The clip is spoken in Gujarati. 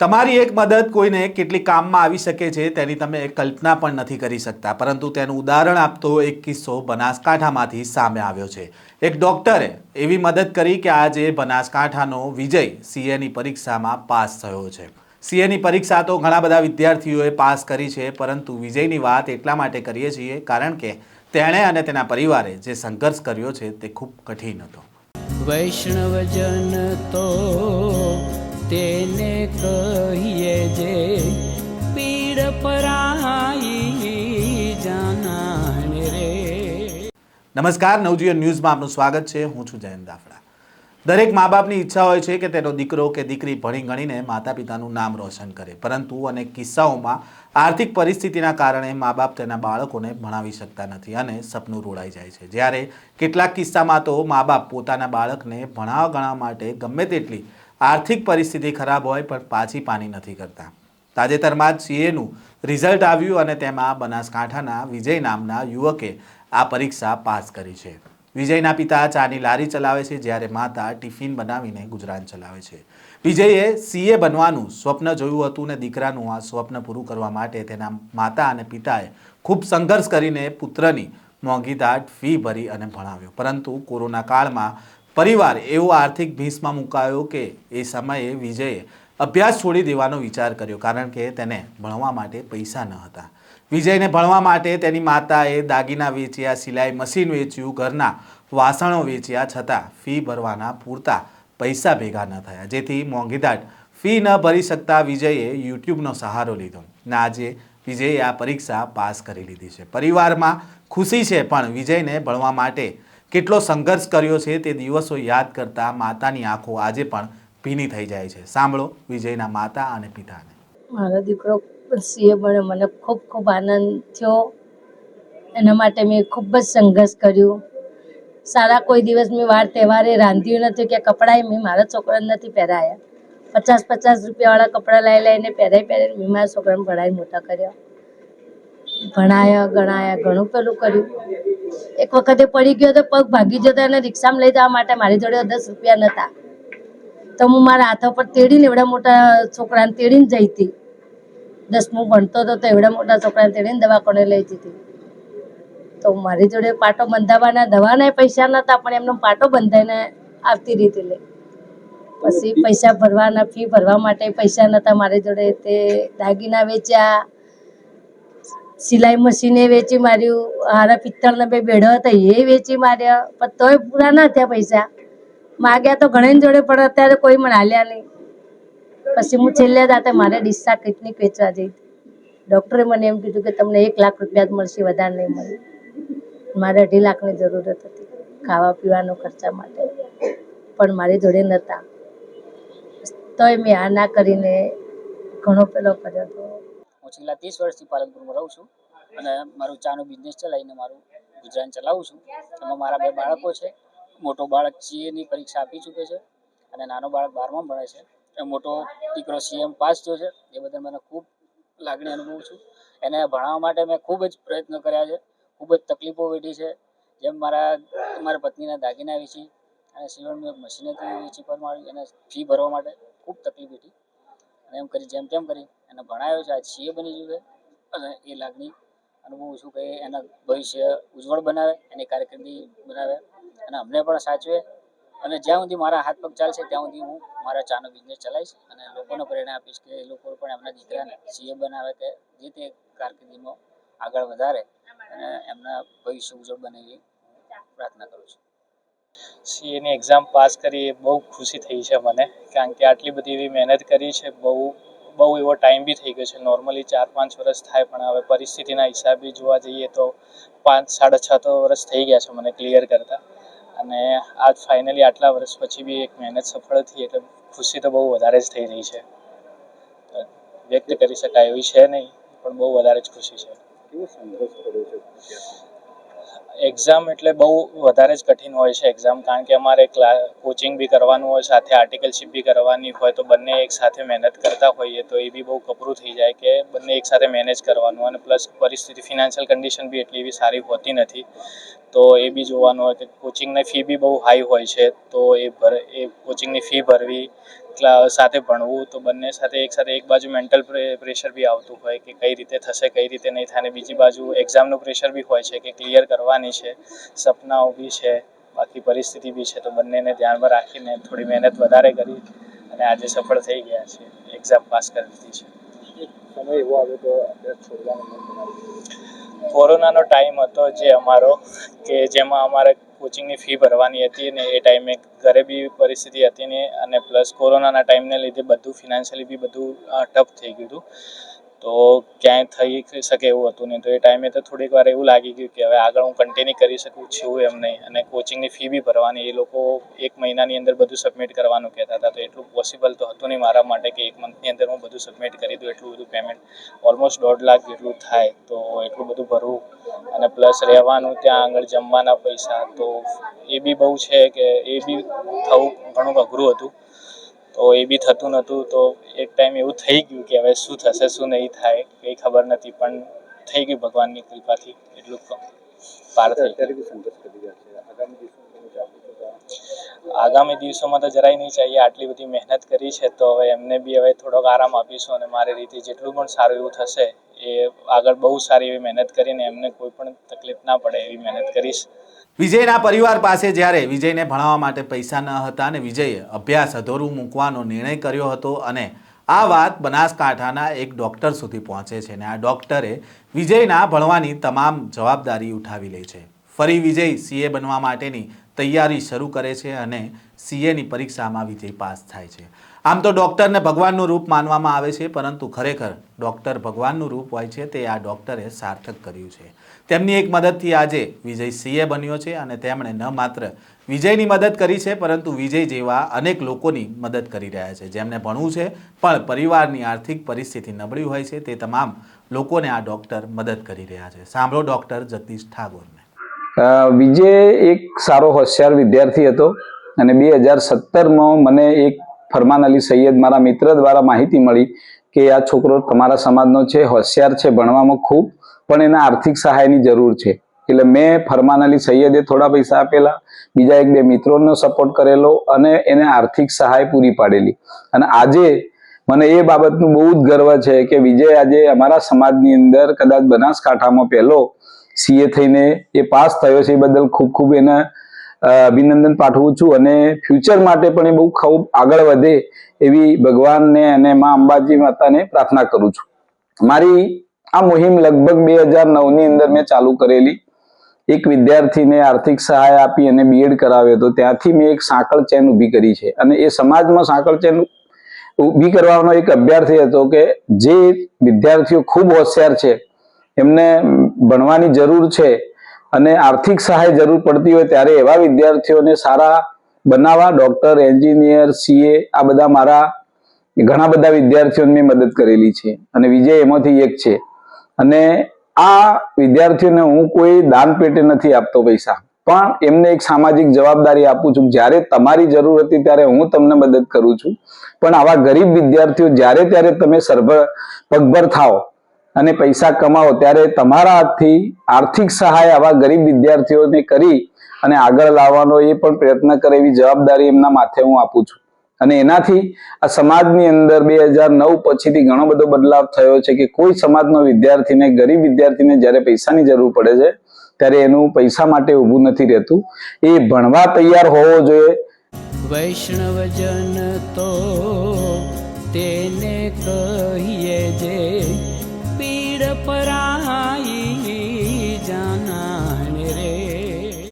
તમારી એક મદદ કોઈને કેટલી કામમાં આવી શકે છે તેની તમે કલ્પના પણ નથી કરી શકતા. પરંતુ તેનું ઉદાહરણ આપતો એક કિસ્સો બનાસકાંઠામાંથી સામે આવ્યો છે. એક ડૉક્ટરે એવી મદદ કરી કે આજે બનાસકાંઠાનો વિજય સીએની પરીક્ષામાં પાસ થયો છે. સીએની પરીક્ષા તો ઘણા બધા વિદ્યાર્થીઓએ પાસ કરી છે, પરંતુ વિજયની વાત એટલા માટે કરીએ છીએ કારણ કે તેણે અને તેના પરિવારે જે સંઘર્ષ કર્યો છે તે ખૂબ કઠિન હતો. વૈષ્ણવજન તો તેને કહીએ જે પીડ પરાઈ જાનાને રે. નમસ્કાર, નવજીવન ન્યૂઝમાં આપનું સ્વાગત છે. હું છું જયંત દાફડા. દરેક મા બાપની ઈચ્છા હોય છે કે તેનો દીકરો કે દીકરી ભણી ગણીને માતા પિતાનું નામ રોશન કરે. પરંતુ અનેક કિસ્સાઓમાં આર્થિક પરિસ્થિતિના કારણે મા બાપ તેના બાળકોને ભણાવી શકતા નથી અને સપનું રોડાઈ જાય છે. જ્યારે કેટલાક કિસ્સામાં તો મા બાપ પોતાના બાળકને ભણાવવા ગણવા માટે ગમે તેટલી આર્થિક પરિસ્થિતિ ખરાબ હોય પણ પાછી પાની નથી કરતા. તાજેતરમાં જ સીએનું રિઝલ્ટ આવ્યું અને તેમાં બનાસકાંઠાના વિજય નામના યુવકે આ પરીક્ષા પાસ કરી છે. વિજયના પિતા ચાની લારી ચલાવે છે જ્યારે માતા ટિફિન બનાવીને ગુજરાન ચલાવે છે. વિજયે સીએ બનવાનું સ્વપ્ન જોયું હતું ને દીકરાનું આ સ્વપ્ન પૂરું કરવા માટે તેના માતા અને પિતાએ ખૂબ સંઘર્ષ કરીને પુત્રની મોંઘીદાટ ફી ભરી અને ભણાવ્યો. પરંતુ કોરોના કાળમાં પરિવાર એવો આર્થિક ભીંસમાં મુકાયો કે એ સમયે વિજયે અભ્યાસ છોડી દેવાનો વિચાર કર્યો, કારણ કે તેને ભણવા માટે પૈસા ન હતા. વિજયને ભણવા માટે તેની માતાએ દાગીના વેચ્યા, સિલાઈ મશીન વેચ્યું, ઘરના વાસણો વેચ્યા, છતાં ફી ભરવાના પૂરતા પૈસા ભેગા ન થયા. જેથી મોંઘીદાટ ફી ન ભરી શકતા વિજયે યુટ્યુબનો સહારો લીધો ને આજે વિજયે આ પરીક્ષા પાસ કરી લીધી છે. પરિવારમાં ખુશી છે, પણ વિજયને ભણવા માટે કેટલો સંઘર્ષ કર્યો છે તે દિવસો યાદ કરતા માતાની આંખો આજે પણ ભીની થઈ જાય છે. સાંભળો વિજયના માતા અને પિતાને. મારો દીકરો સીએ બન્યો મને ખૂબ ખૂબ આનંદ થયો. એના માટે મેં ખૂબ જ સંઘર્ષ કર્યો. સારા કોઈ દિવસ મેં વાર તહેવારે રાંધ્યું નથી કે કપડાં મેં મારા છોકરાને નથી પહેરાયા. પચાસ પચાસ રૂપિયાવાળા કપડાં લઈ લઈને પહેરાઈ પહેરાઈને મેં મારા છોકરાને ભણાવી મોટા કર્યા. ભણાયા ગણાયા ઘણું પેલું કર્યું. એક વખતે પડી ગયો તો પગ ભાગી જતો એને રિક્ષામાં લઈ જવા માટે મારી જોડે દસ રૂપિયા નહોતા તો હું મારા હાથો પર તેડીને એવડા મોટા છોકરાને તેડીને જઈ હતી. દસમું ભણતો હતો તો એવડા મોટા છોકરાને તેડીને દવાખાને લઈ જતી તો મારી જોડે પાટો બંધાવવાના દવાના પૈસા નહોતા પણ એમનો પાટો બંધાઈને આવતી રીતે લઈ. પછી પૈસા ભરવાના, ફી ભરવા માટે પૈસા નહોતા મારી જોડે, તે દાગીના વેચ્યા સિલાઈ મશીને વેચી માર્યું, હારા પિત્તળના બે બેડો હતા, એ વેચી માર્યા. પણ તોય પૂરા ના થયા પૈસા. માગ્યા તો ઘણી જોડે, પણ અત્યારે કોઈ મને હાલ્યા નહીં. પછી હું છેલ્લે દાતે મારે ડિસ્ચાર્જ ક્લિનિક વેચવા જઈ. ડૉક્ટરે મને એમ કીધું કે તમને એક લાખ રૂપિયા જ મળશે, વધારે નહીં મળે. મારે અઢી લાખની જરૂરત હતી, ખાવા પીવાનો ખર્ચા માટે. પણ મારી જોડે નહોતા તોય મેં આ ના કરીને ઘણો પેલો કર્યો હતો. હું છેલ્લા ત્રીસ વર્ષથી પાલનપુરમાં રહું છું અને મારું ચાનો બિઝનેસ ચલાવીને મારું ગુજરાન ચલાવું છું. એમાં મારા બે બાળકો છે. મોટો બાળક સીએની પરીક્ષા આપી ચૂક્યો છે અને નાનો બાળક બારમાં ભણે છે. એ મોટો દીકરો સીએમ પાસ થયો છે. એ બદલ મને ખૂબ લાગણી અનુભવું છું. એને ભણાવવા માટે મેં ખૂબ જ પ્રયત્ન કર્યા છે. ખૂબ જ તકલીફો વેઠી છે. જેમ મારા મારા પત્નીના દાગીના વેચી અને સિવણ એક મશીનરી વેચી પણ મારી એને ફી ભરવા માટે ખૂબ તકલીફ વેઠી. અને એમ કરી, જેમ તેમ કરી, એને ભણાયો છે આજ સીએ બની ગયું છે. અને એ લાગણી અનુભવું છું કે એના ભવિષ્ય ઉજ્જવળ બનાવે, એની કારકિર્દી બનાવે. અને અમને પણ સાચવે. અને જ્યાં સુધી મારા હાથ પગ ચાલશે, ત્યાં સુધી હું મારા ચાનો બિઝનેસ ચલાવીશ. અને લોકોને પ્રેરણા આપીશ કે એ લોકો પણ એમના દીકરાને સીએ બનાવે કે જે તે કારકિર્દીમાં આગળ વધારે અને એમના ભવિષ્ય ઉજ્જવળ બને એવી પ્રાર્થના કરું છું. સીએની એક્ઝામ પાસ કરી એ બહુ ખુશી થઈ છે મને, કારણ કે આટલી બધી એવી મહેનત કરી છે, બહુ બહુ એવો ટાઈમ બી થઈ ગયો છે. નોર્મલી ચાર, પાંચ વર્ષ થાય, પણ હવે પરિસ્થિતિના હિસાબે જોવા જઈએ તો પાંચ, સાડા છ તો વર્ષ થઈ ગયા છે મને ક્લિયર કરતા. અને આજ ફાઇનલી આટલા વર્ષ પછી બી એક મહેનત સફળ થઈ એટલે ખુશી તો બહુ વધારે જ થઈ રહી છે. વ્યક્ત કરી શકાય એવી છે નહીં, પણ બહુ વધારે જ ખુશી છે? એક્ઝામ એટલે બહુ વધારે જ કઠિન હોય છે એક્ઝામ કારણ કે અમારે કોચિંગ બી કરવાનું હોય, સાથે આર્ટિકલશીપ બી કરવાની હોય, તો બંને એક સાથે મહેનત કરતા હોઈએ, તો એ બી બહુ કપરું થઈ જાય કે બંને એક સાથે મેનેજ કરવાનું, અને પ્લસ પરિસ્થિતિ ફિનાન્શિયલ કન્ડિશન બી એટલી એવી સારી હોતી નથી. તો એ બી જોવાનું હોય કે કોચિંગની ફી બી બહુ હાઈ હોય છે, તો એ ભર, એ કોચિંગની ફી ભરવી સાથે ભણવું, તો બંને સાથે એક સાથે એક બાજુ મેન્ટલ પ્રેશર બી આવતું હોય કે કઈ રીતે થશે, કઈ રીતે નહીં થાય બીજી બાજુ એક્ઝામનું પ્રેશર બી હોય છે કે ક્લિયર કરવાની છે, સપનાઓ બી છે, બાકી પરિસ્થિતિ બી છે, તો બંનેને ધ્યાનમાં રાખીને થોડી મહેનત વધારે કરી અને આજે સફળ થઈ ગયા છે એક્ઝામ પાસ કરી દીધી છે. સમય એવો આવ્યો તો અભ્યાસ છોડવાનો કોરોનાનો ટાઈમ હતો જે અમારો, કે જેમાં અમારે કોચિંગની ફી ભરવાની હતી ને એ ટાઈમે ઘરે બી પરિસ્થિતિ હતી ને અને પ્લસ કોરોનાના ટાઈમને લીધે બધું ફિનાન્શિયલી બી બધું ટફ થઈ ગયું હતું. તો ક્યાંય થઈ શકે એવું હતું નહીં. તો એ ટાઈમે તો થોડીક વાર એવું લાગી ગયું કે હવે આગળ હું કન્ટિન્યુ કરી શકું છું એમ નહીં. અને કોચિંગની ફી બી ભરવાની. એ લોકો એક મહિનાની અંદર બધું સબમિટ કરવાનું કહેતા હતા. તો એટલું પોસિબલ તો હતું નહીં મારા માટે કે એક મંથની અંદર હું બધું સબમિટ કરી દઉં, એટલું બધું પેમેન્ટ ઓલમોસ્ટ દોઢ લાખ જેટલું થાય તો એટલું બધું ભરવું અને પ્લસ રહેવાનું ત્યાં આગળ જમવાના પૈસા તો એ બી બહુ છે કે એ બી થવું ઘણું અઘરું હતું. તો એ બી થતું નહોતું તો એક ટાઈમ એવું થઈ ગયું કે હવે શું થશે, શું નહીં થાય, કંઈ ખબર નથી. પણ થઈ ગયું ભગવાનની કૃપાથી, એટલું પાર થઈ ગયું અત્યારે બી સંઘર્ષ કરી રહ્યા છે આગામી દિવસોમાં તો જરાય નહીં ચાહીએ, આટલી બધી મહેનત કરી છે, તો હવે એમને બી હવે થોડોક આરામ આપીશું અને મારી રીતે જેટલું પણ સારું એવું થશે, એ આગળ બહુ સારી એવી મહેનત કરીને એમને કોઈ પણ તકલીફ ના પડે એવી મહેનત કરીશ. વિજયના પરિવાર પાસે જ્યારે વિજયને ભણાવવા માટે પૈસા ન હતા અને વિજયે અભ્યાસ અધોરું મૂકવાનો નિર્ણય કર્યો હતો અને આ વાત બનાસકાંઠાના એક ડૉક્ટર સુધી પહોંચે છે અને આ ડૉક્ટરે વિજયના ભણવાની તમામ જવાબદારી ઉઠાવી લે છે. ફરી વિજય સીએ બનવા માટેની તૈયારી શરૂ કરે છે અને સીએની પરીક્ષામાં વિજય પાસ થાય છે. આમ તો ડૉક્ટરને ભગવાનનું રૂપ માનવામાં આવે છે પરંતુ ખરેખર ડૉક્ટર ભગવાનનું રૂપ હોય છે તે આ ડૉક્ટરે સાર્થક કર્યું છે. તેમની એક મદદથી આજે વિજય સીએ બન્યો છે અને તેમણે ન માત્ર વિજયની મદદ કરી છે પરંતુ વિજય જેવા અનેક લોકોની મદદ કરી રહ્યા છે. જેમને ભણવું છે પણ પરિવારની આર્થિક પરિસ્થિતિ નબળી હોય છે તે તમામ લોકોને આ ડૉક્ટર મદદ કરી રહ્યા છે. સાંભળો ડૉક્ટર જગદીશ ઠાકોરને. અ, વિજય એક સારો હોશિયાર વિદ્યાર્થી હતો અને બે હજાર સત્તરમાં મને એક ફરમાન અલી સૈયદ મારા મિત્ર દ્વારા માહિતી મળી કે આ છોકરો તમારા સમાજનો છે, હોશિયાર છે, ભણવામાં ખૂબ, પણ એના આર્થિક સહાયની જરૂર છે. એટલે મેં ફરમાન અલી સૈયદે થોડા પૈસા આપેલા, બીજા એક બે મિત્રોનો સપોર્ટ કરેલો અને એને આર્થિક સહાય પૂરી પાડેલી. અને આજે મને એ બાબતનું બહુ જ ગર્વ છે કે વિજય આજે અમારા સમાજની અંદર કદાચ બનાસકાંઠામાં પહેલો સીએ થઈને એ પાસ થયો છે એ બદલ ખૂબ ખૂબ એને અભિનંદન પાઠવું છું અને ફ્યુચર માટે પણ એ બહુ ખૂબ આગળ વધે એવી ભગવાનને અને મા અંબાજી માતાને પ્રાર્થના કરું છું. મારી આ મુહિમ લગભગ બે હજાર નવની અંદર મેં ચાલુ કરેલી. એક વિદ્યાર્થીને આર્થિક સહાય આપી અને બીએડ કરાવ્યો હતો. ત્યાંથી મેં એક સાંકળ ચેન ઊભી કરી છે. અને એ સમાજમાં સાંકળ ચેન ઊભી કરવાનો એક અભ્યાર્થી હતો કે જે વિદ્યાર્થીઓ ખૂબ હોશિયાર છે. એમને ભણવાની જરૂર છે અને આર્થિક સહાય જરૂર પડતી હોય ત્યારે એવા વિદ્યાર્થીઓને સારા બનાવવા ડોક્ટર એન્જિનિયર સીએ આ બધા મારા ઘણા બધા વિદ્યાર્થીઓને મેં મદદ કરેલી છે અને વિજય એમાંથી એક છે. અને આ વિદ્યાર્થીઓને હું કોઈ દાન પેટે નથી આપતો પૈસા, પણ એમને એક સામાજિક જવાબદારી આપું છું. જ્યારે તમારી જરૂર હતી ત્યારે હું તમને મદદ કરું છું. પણ આવા ગરીબ વિદ્યાર્થીઓ, જ્યારે ત્યારે તમે સરભર પગભર થાઓ અને પૈસા કમાવો, ત્યારે તમારા હાથથી આર્થિક સહાય આવા ગરીબ વિદ્યાર્થીઓને કરી અને આગળ લાવવાનો એ પણ પ્રયત્ન કરે એવી જવાબદારી એમના માથે હું આપું છું. અને એનાથી આ સમાજની અંદર બે હજાર નવ પછીથી ઘણો બધો બદલાવ થયો છે કે કોઈ સમાજનો વિદ્યાર્થીને, ગરીબ વિદ્યાર્થીને જ્યારે પૈસાની જરૂર પડે છે, ત્યારે એનું પૈસા માટે ઊભું નથી રહેતું. એ ભણવા તૈયાર હોવો જોઈએ. વૈષ્ણવજન તો તેને કહીએ જે